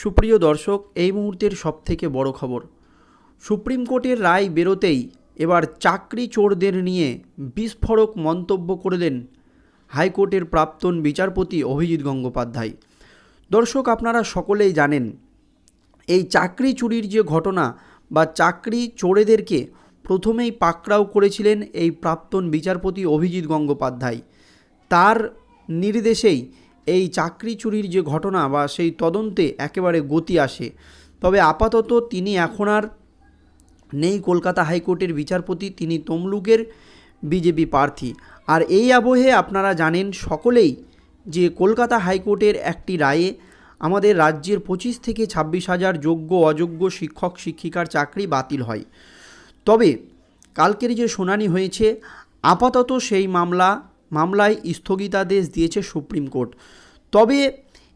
সুপ্রিয় দর্শক, এই মুহূর্তের সবথেকে বড় খবর। সুপ্রিম কোর্টের রায় বেরোতেই এবার চাকরি চোরদের নিয়ে বিস্ফোরক মন্তব্য করলেন হাইকোর্টের প্রাক্তন বিচারপতি অভিজিৎ গঙ্গোপাধ্যায়। দর্শক, আপনারা সকলেই জানেন, এই চাকরি চুরির যে ঘটনা বা চাকরি চোরেদেরকে প্রথমেই পাকড়াও করেছিলেন এই প্রাক্তন বিচারপতি অভিজিৎ গঙ্গোপাধ্যায়। তার নির্দেশেই এই চাকরি চুরির যে ঘটনা বা সেই তদন্তে একেবারে গতি আসে। তবে আপাতত তিনি এখন আর নেই কলকাতা হাইকোর্টের বিচারপতি, তিনি তমলুকের বিজেপি প্রার্থী। আর এই আবহে আপনারা জানেন সকলেই যে কলকাতা হাইকোর্টের একটি রায়ে আমাদের রাজ্যের পঁচিশ থেকে ছাব্বিশ হাজার যোগ্য, অযোগ্য শিক্ষক, শিক্ষিকার চাকরি বাতিল হয়। তবে কালকের যে শুনানি হয়েছে, আপাতত সেই মামলা মামলায় স্থগিতাদেশ দিয়েছে সুপ্রিম কোর্ট। তবে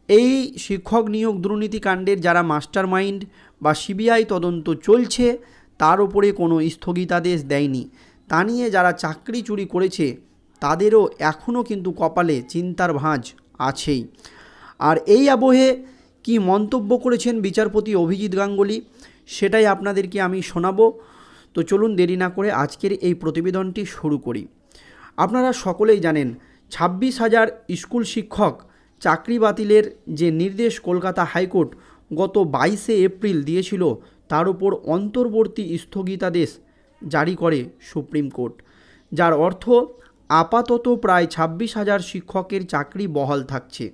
এই শিক্ষক নিয়োগ দুর্নীতিকাণ্ডের যারা মাস্টার মাইন্ড বা সিবিআই তদন্ত চলছে, তার উপরে কোনো স্থগিতাদেশ দেয়নি। তা নিয়ে যারা চাকরি চুরি করেছে, তাদেরও এখনও কিন্তু কপালে চিন্তার ভাঁজ আছেই। আর এই আবহে কি মন্তব্য করেছেন বিচারপতি অভিজিৎ গাঙ্গুলি, সেটাই আপনাদেরকে আমি শোনাবো। তো চলুন দেরি না করে আজকের এই প্রতিবেদনটি শুরু করি। আপনারা সকলেই জানেন, ছাব্বিশ হাজার স্কুল শিক্ষক চাকরি বাতিলের যে নির্দেশ কলকাতা হাইকোর্ট গত বাইশে এপ্রিল দিয়েছিল, তার উপর অন্তর্বর্তী স্থগিতাদেশ জারি করে সুপ্রিম কোর্ট, যার অর্থ আপাতত প্রায় ছাব্বিশ হাজার শিক্ষকের চাকরি বহাল থাকছে।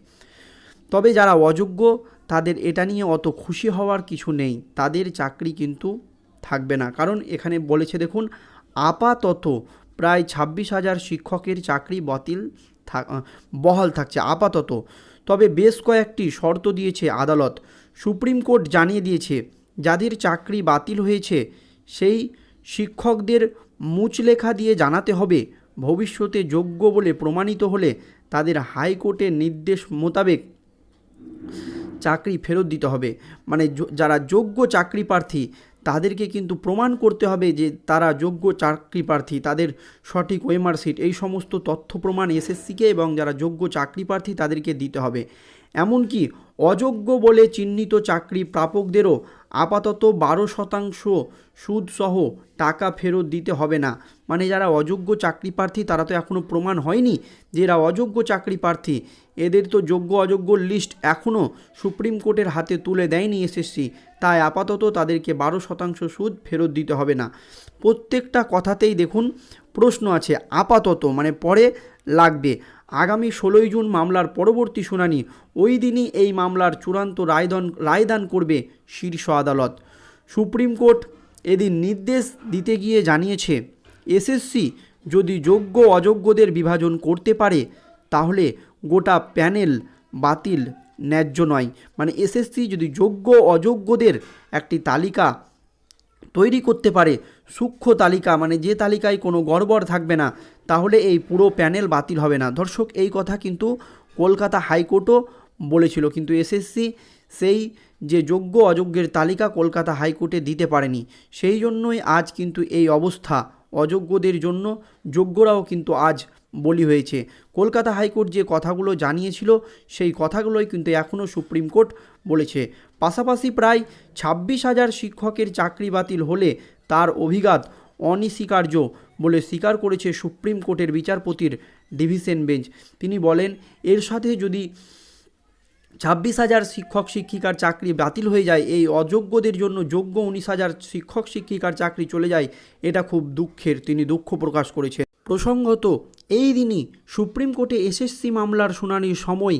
তবে যারা অযোগ্য, তাদের এটা নিয়ে অত খুশি হওয়ার কিছু নেই, তাদের চাকরি কিন্তু থাকবে না। কারণ এখানে বলেছে দেখুন, আপাতত প্রায় ছাব্বিশ হাজার শিক্ষকের চাকরি বাতিল বহাল থাকছে আপাতত। তবে বেশ কয়েকটি শর্ত দিয়েছে আদালত। সুপ্রিম কোর্ট জানিয়ে দিয়েছে, যাদের চাকরি বাতিল হয়েছে, সেই শিক্ষকদের মুচলেখা দিয়ে জানাতে হবে। ভবিষ্যতে যোগ্য বলে প্রমাণিত হলে তাদের হাইকোর্টের নির্দেশ মোতাবেক চাকরি ফেরত দিতে হবে। মানে যারা যোগ্য চাকরি প্রার্থী তাদেরকে কিন্তু প্রমাণ করতে হবে যে তারা যোগ্য চাকরি প্রার্থী, তাদের সঠিক ওয়েমারশিট, এই সমস্ত তথ্য প্রমাণ এসএসসিকে এবং যারা যোগ্য চাকরি প্রার্থী তাদেরকে দিতে হবে। এমনকি অযোগ্য বলে চিহ্নিত চাকরি প্রাপকদেরও আপাতত বারো শতাংশ সুদসহ টাকা ফেরত দিতে হবে না। মানে যারা অযোগ্য চাকরি প্রার্থী, তারা তো এখনও প্রমাণ হয়নি যে এরা অযোগ্য চাকরি প্রার্থী। এদের তো যোগ্য অযোগ্য লিস্ট এখনও সুপ্রিম কোর্টের হাতে তুলে দেয়নি এসএসসি। তাই আপাতত তাদেরকে বারো শতাংশ সুদ ফেরত দিতে হবে না। প্রত্যেকটা কথাতেই দেখুন, প্রশ্ন আছে, আপাতত মানে পরে লাগবে। আগামী ষোলোই জুন মামলার পরবর্তী শুনানি। ওই দিনই এই মামলার চূড়ান্ত রায়দান রায়দান করবে শীর্ষ আদালত। সুপ্রিম কোর্ট এদিন নির্দেশ দিতে গিয়ে জানিয়েছে, এসএসসি যদি যোগ্য অযোগ্যদের বিভাজন করতে পারে, তাহলে গোটা প্যানেল বাতিল, ন্যায্য নয়। মানে এসএসসি যদি যোগ্য অযোগ্যদের একটি তালিকা তৈরি করতে পারে, সূক্ষ্ম তালিকা মানে যে তালিকায় কোনো গড়বড় থাকবে না তাহলে এই পুরো প্যানেল বাতিল হবে না। দর্শক, এই কথা কিন্তু কলকাতা হাইকোর্টও বলেছিল, কিন্তু এসএসসি সেই যে যোগ্য অযোগ্যের তালিকা কলকাতা হাইকোর্টে দিতে পারেনি। সেই জন্যই আজ কিন্তু এই অবস্থা। অযোগ্যদের জন্য যোগ্যরাও কিন্তু আজ বলি হয়েছে। কলকাতা হাইকোর্ট যে কথাগুলো জানিয়েছিল, সেই কথাগুলোই কিন্তু এখনও সুপ্রিম কোর্ট বলেছে। পাশাপাশি প্রায় ছাব্বিশ হাজার শিক্ষকের চাকরি বাতিল হলে তার অভিঘাত অনস্বীকার্য বলে স্বীকার করেছে সুপ্রিম কোর্টের বিচারপতির ডিভিশন বেঞ্চ। তিনি বলেন, এর সাথে যদি ছাব্বিশ হাজার শিক্ষক শিক্ষিকার চাকরি বাতিল হয়ে যায়, এই অযোগ্যদের জন্য যোগ্য উনিশ হাজার শিক্ষক শিক্ষিকার চাকরি চলে যায়, এটা খুব দুঃখের। তিনি দুঃখ প্রকাশ করেছেন। প্রসঙ্গত, এই দিনই সুপ্রিম কোর্টে এসএসসি মামলার শুনানির সময়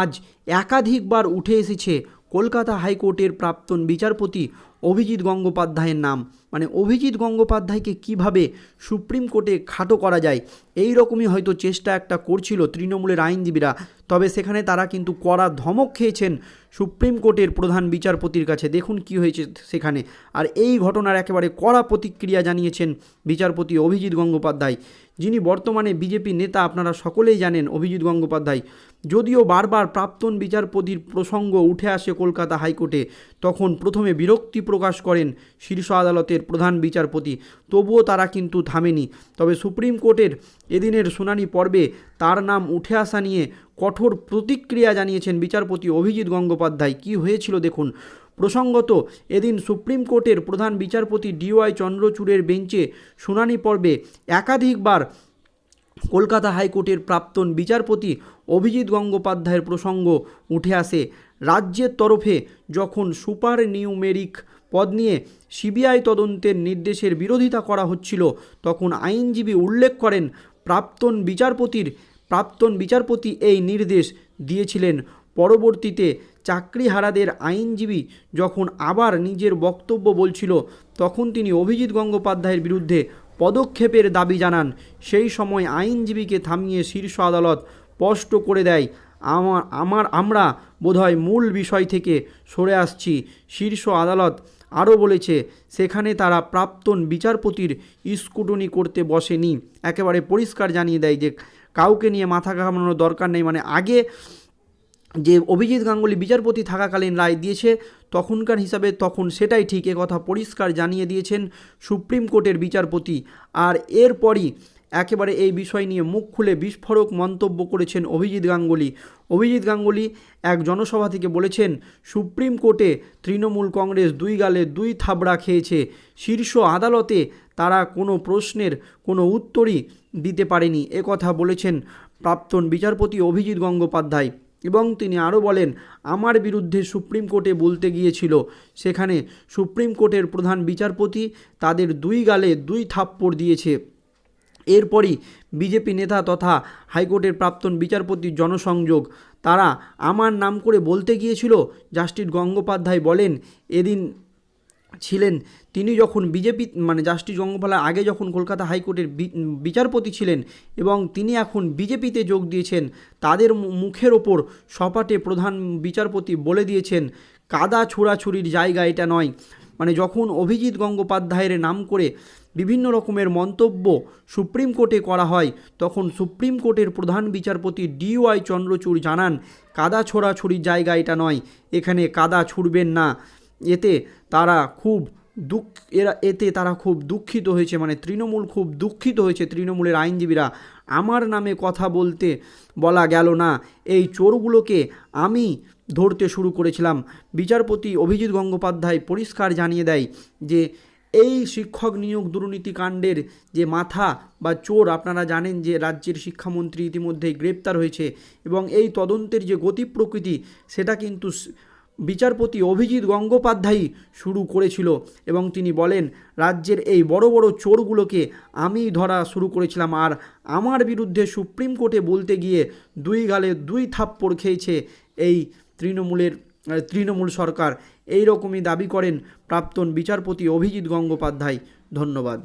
আজ একাধিকবার উঠে এসেছে কলকাতা হাইকোর্টের প্রাক্তন বিচারপতি অভিজিৎ গঙ্গোপাধ্যায়ের নাম। মানে অভিজিৎ গঙ্গোপাধ্যায়কে কীভাবে সুপ্রিম কোর্টে খাটো করা যায়, এই রকমই হয়তো চেষ্টা একটা করছিল তৃণমূলের আইনজীবীরা। তবে সেখানে তারা কিন্তু কড়া ধমক খেয়েছেন সুপ্রিম কোর্টের প্রধান বিচারপতির কাছে। দেখুন কি হয়েছে সেখানে। আর এই ঘটনার একেবারে কড়া প্রতিক্রিয়া জানিয়েছেন বিচারপতি অভিজিৎ গঙ্গোপাধ্যায়। যিনি বর্তমানে বিজেপি নেতা, আপনারা সকলেই জানেন অভিজিৎ গঙ্গোপাধ্যায়। যদিও বারবার প্রাক্তন বিচারপতির প্রসঙ্গ উঠে আসে কলকাতা হাইকোর্টে, তখন প্রথমে বিরক্তি প্রকাশ করেন শীর্ষ আদালতের প্রধান বিচারপতি। তবুও তারা কিন্তু থামেনি। তবে সুপ্রিম কোর্টের এদিনের শুনানি পর্বে তার নাম উঠে আসা নিয়ে কঠোর প্রতিক্রিয়া জানিয়েছেন বিচারপতি অভিজিৎ গঙ্গোপাধ্যায়। কী হয়েছিল দেখুন। প্রসঙ্গত, এদিন সুপ্রিম কোর্টের প্রধান বিচারপতি ডিওয়াই চন্দ্রচূড়ের বেঞ্চে শুনানি পর্বে একাধিকবার কলকাতা হাইকোর্টের প্রাক্তন বিচারপতি অভিজিৎ গঙ্গোপাধ্যায়ের প্রসঙ্গ উঠে আসে। রাজ্যের তরফে যখন সুপার নিউমেরিক পদ নিয়ে সিবিআই তদন্তের নির্দেশের বিরোধিতা করা হচ্ছিল। তখন আইনজীবী উল্লেখ করেন, প্রাক্তন বিচারপতির, প্রাক্তন বিচারপতি এই নির্দেশ দিয়েছিলেন। পরবর্তীতে চাকরিহারাদের আইনজীবী যখন আবার নিজের বক্তব্য বলছিল, তখন তিনি অভিজিৎ গঙ্গোপাধ্যায়ের বিরুদ্ধে পদক্ষেপের দাবি জানান। সেই সময় আইনজীবীকে থামিয়ে শীর্ষ আদালত স্পষ্ট করে দেয়, আমার আমার, আমরা বোধহয় মূল বিষয় থেকে সরে আসছি। শীর্ষ আদালত আরও বলেছে, সেখানে তারা প্রাপ্তন বিচারপতির স্কুটনি করতে বসেনি। একেবারে পরিষ্কার জানিয়ে দেয় যে, কাউকে নিয়ে মাথা ঘামানোর দরকার নেই। মানে আগে যে অভিজিৎ গাঙ্গুলি বিচারপতি থাকাকালীন রায় দিয়েছে, তখনকার হিসাবে তখন সেটাই ঠিক কথা পরিষ্কার জানিয়ে দিয়েছেন সুপ্রিম কোর্টের বিচারপতি। আর এরপরই একেবারে এই বিষয় নিয়ে মুখ খুলে বিস্ফোরক মন্তব্য করেছেন অভিজিৎ গাঙ্গুলি। অভিজিৎ গাঙ্গুলি এক জনসভা থেকে বলেছেন, সুপ্রিম কোর্টে তৃণমূল কংগ্রেস দুই গালে দুই থাবড়া খেয়েছে। শীর্ষ আদালতে তারা কোনো প্রশ্নের কোনো উত্তরই দিতে পারেনি কথা বলেছেন প্রাক্তন বিচারপতি অভিজিৎ গঙ্গোপাধ্যায়। এবং তিনি আরও বলেন, আমার বিরুদ্ধে সুপ্রিম কোর্টে বলতে গিয়েছিল, সেখানে সুপ্রিম কোর্টের প্রধান বিচারপতি তাদের দুই গালে দুই থাপ্পড় দিয়েছে। এরপরই বিজেপি নেতা তথা হাইকোর্টের প্রাক্তন বিচারপতি জনসংযোগ, তারা আমার নাম করে বলতে গিয়েছিল। জাস্টিস গঙ্গোপাধ্যায় বলেন, এদিন ছিলেন, তিনি যখন বিজেপি মানে জাস্টিস গঙ্গোপাধ্যায় আগে যখন কলকাতা হাইকোর্টের বিচারপতি ছিলেন এবং তিনি এখন বিজেপিতে যোগ দিয়েছেন, তাদের মুখের ওপর সপাটে প্রধান বিচারপতি বলে দিয়েছেন, কাদা ছোড়াছুরির জায়গা এটা নয়। মানে যখন অভিজিৎ গঙ্গোপাধ্যায়ের নাম করে বিভিন্ন রকমের মন্তব্য সুপ্রিম কোর্টে করা হয়, তখন সুপ্রিম কোর্টের প্রধান বিচারপতি ডিওয়াই চন্দ্রচূড় জানান, কাদা ছোড়াছুরির জায়গা এটা নয়, এখানে কাদা ছুড়বেন না। এতে তারা খুব দুঃখ, এরা, এতে তারা খুব দুঃখিত হয়েছে মানে তৃণমূল খুব দুঃখিত হয়েছে, তৃণমূলের আইনজীবীরা। আমার নামে কথা বলতে বলা গেল না, এই চোরগুলোকে আমি ধরতে শুরু করেছিলাম। বিচারপতি অভিজিৎ গঙ্গোপাধ্যায় পরিষ্কার জানিয়ে দেয় যে, এই শিক্ষক নিয়োগ দুর্নীতি কাণ্ডের যে মাথা বা চোর, আপনারা জানেন যে রাজ্যের শিক্ষামন্ত্রী ইতিমধ্যেই গ্রেপ্তার হয়েছে এবং এই তদন্তের যে গতি প্রকৃতি, সেটা কিন্তু বিচারপতি অভিজিৎ গঙ্গোপাধ্যায়ই শুরু করেছিল এবং তিনি বলেন, রাজ্যের এই বড় বড় চোরগুলোকে আমি ধরা শুরু করেছিলাম আর আমার বিরুদ্ধে সুপ্রিম কোর্টে বলতে গিয়ে দুই গালে দুই থাপ্পড় খেয়েছে এই তৃণমূলের তৃণমূল সরকার। এই রকমই দাবি করেন প্রাক্তন বিচারপতি অভিজিৎ গঙ্গোপাধ্যায়। ধন্যবাদ।